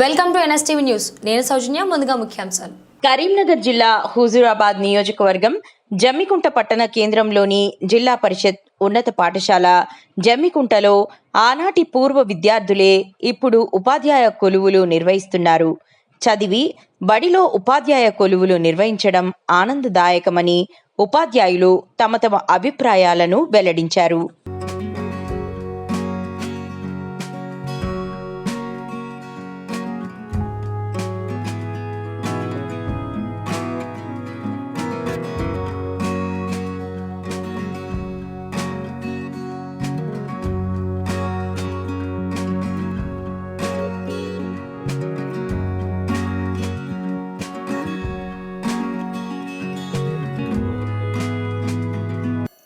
Welcome to NSTV news నేను సౌజన్య ముందుగా ముఖ్యాంశాలు. కరీంనగర్ జిల్లా హుజూరాబాద్ నియోజకవర్గం జమ్మికుంట పట్టణ కేంద్రంలోని జిల్లా పరిషత్ ఉన్నత పాఠశాల జమ్మికుంటలో ఆనాటి పూర్వ విద్యార్థులే ఇప్పుడు ఉపాధ్యాయ కొలువులు నిర్వహిస్తున్నారు. చదివి బడిలో ఉపాధ్యాయ కొలువులు నిర్వహించడం ఆనందదాయకమని ఉపాధ్యాయులు తమ తమ అభిప్రాయాలను వెల్లడించారు.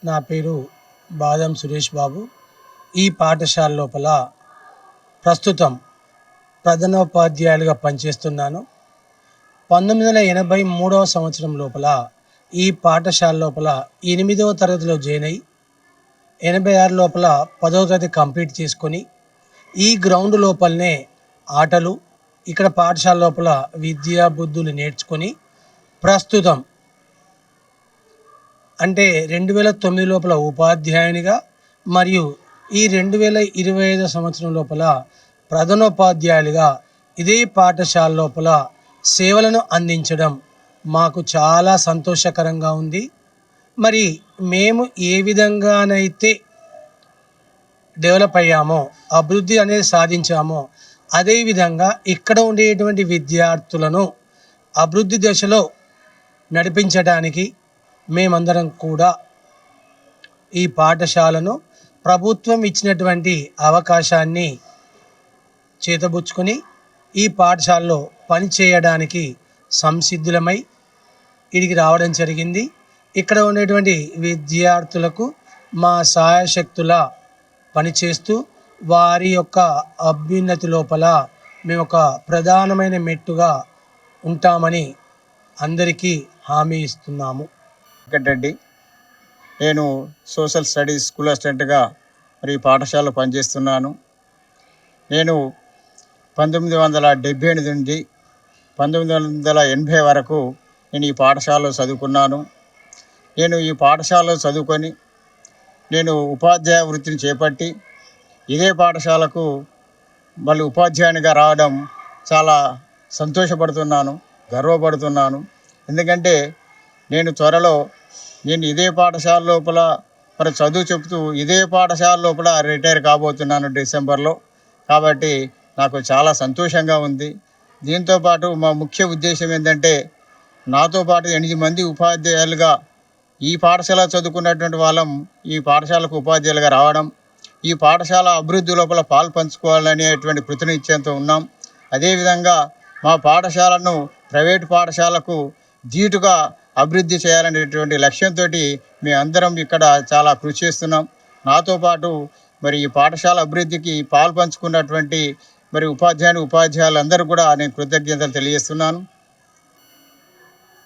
నా పేరు బాదం సురేష్ బాబు. ఈ పాఠశాల లోపల ప్రస్తుతం ప్రధానోపాధ్యాయులుగా పనిచేస్తున్నాను. పంతొమ్మిది వందల ఎనభై మూడవ సంవత్సరం లోపల ఈ పాఠశాల లోపల ఎనిమిదవ తరగతిలో జాయిన్ అయ్యి ఎనభై ఆరు లోపల పదవ తరగతి కంప్లీట్ చేసుకొని ఈ గ్రౌండ్ లోపలనే ఆటలు ఇక్కడ పాఠశాల లోపల విద్యా బుద్ధులు నేర్చుకొని ప్రస్తుతం అంటే రెండు వేల తొమ్మిది లోపల ఉపాధ్యాయునిగా మరియు ఈ రెండు వేల ఇరవై ఐదు సంవత్సరం లోపల ప్రధానోపాధ్యాయులుగా ఇదే పాఠశాల లోపల సేవలను అందించడం మాకు చాలా సంతోషకరంగా ఉంది. మరి మేము ఏ విధంగానైతే డెవలప్ అయ్యామో అభివృద్ధి అనేది సాధించామో అదేవిధంగా ఇక్కడ ఉండేటువంటి విద్యార్థులను అభివృద్ధి దశలో నడిపించడానికి మేమందరం కూడా ఈ పాఠశాలను ప్రభుత్వం ఇచ్చినటువంటి అవకాశాన్ని చేతబుచ్చుకొని ఈ పాఠశాలలో పని చేయడానికి సంసిద్ధులమై ఇడికి రావడం జరిగింది. ఇక్కడ ఉండేటువంటి విద్యార్థులకు మా సహాయశక్తుల పనిచేస్తూ వారి యొక్క అభ్యున్నతి లోపల మేము ఒక ప్రధానమైన మెట్టుగా ఉంటామని అందరికీ హామీ ఇస్తున్నాము. వెంకటరెడ్డి నేను సోషల్ స్టడీస్ స్కూల్ అసిస్టెంట్గా మరి ఈ పాఠశాలలో పనిచేస్తున్నాను. నేను పంతొమ్మిది వందల డెబ్బై ఎనిమిది నుండి పంతొమ్మిది వందల ఎనభై వరకు నేను ఈ పాఠశాలలో చదువుకున్నాను. నేను ఈ పాఠశాలలో చదువుకొని నేను ఉపాధ్యాయ వృత్తిని చేపట్టి ఇదే పాఠశాలకు మళ్ళీ ఉపాధ్యాయునిగా రావడం చాలా సంతోషపడుతున్నాను గర్వపడుతున్నాను. ఎందుకంటే నేను త్వరలో నేను ఇదే పాఠశాల లోపల మరి చదువు చెబుతూ ఇదే పాఠశాల లోపల రిటైర్ కాబోతున్నాను డిసెంబర్లో. కాబట్టి నాకు చాలా సంతోషంగా ఉంది. దీంతో పాటు మా ముఖ్య ఉద్దేశం ఏంటంటే నాతో పాటు ఎనిమిది మంది ఉపాధ్యాయులుగా ఈ పాఠశాల చదువుకున్నటువంటి వాళ్ళం ఈ పాఠశాలకు ఉపాధ్యాయులుగా రావడం ఈ పాఠశాల అభివృద్ధి లోపల పాలు పంచుకోవాలనేటువంటి కృతనిశ్చయంతో ఉన్నాం. అదేవిధంగా మా పాఠశాలను ప్రైవేటు పాఠశాలకు ధీటుగా అభివృద్ధి చేయాలనేటువంటి లక్ష్యంతో మేము అందరం ఇక్కడ చాలా కృషి చేస్తున్నాం. నాతో పాటు మరి ఈ పాఠశాల అభివృద్ధికి పాలు పంచుకున్నటువంటి మరి ఉపాధ్యాయుని ఉపాధ్యాయులందరూ కూడా నేను కృతజ్ఞతలు తెలియజేస్తున్నాను.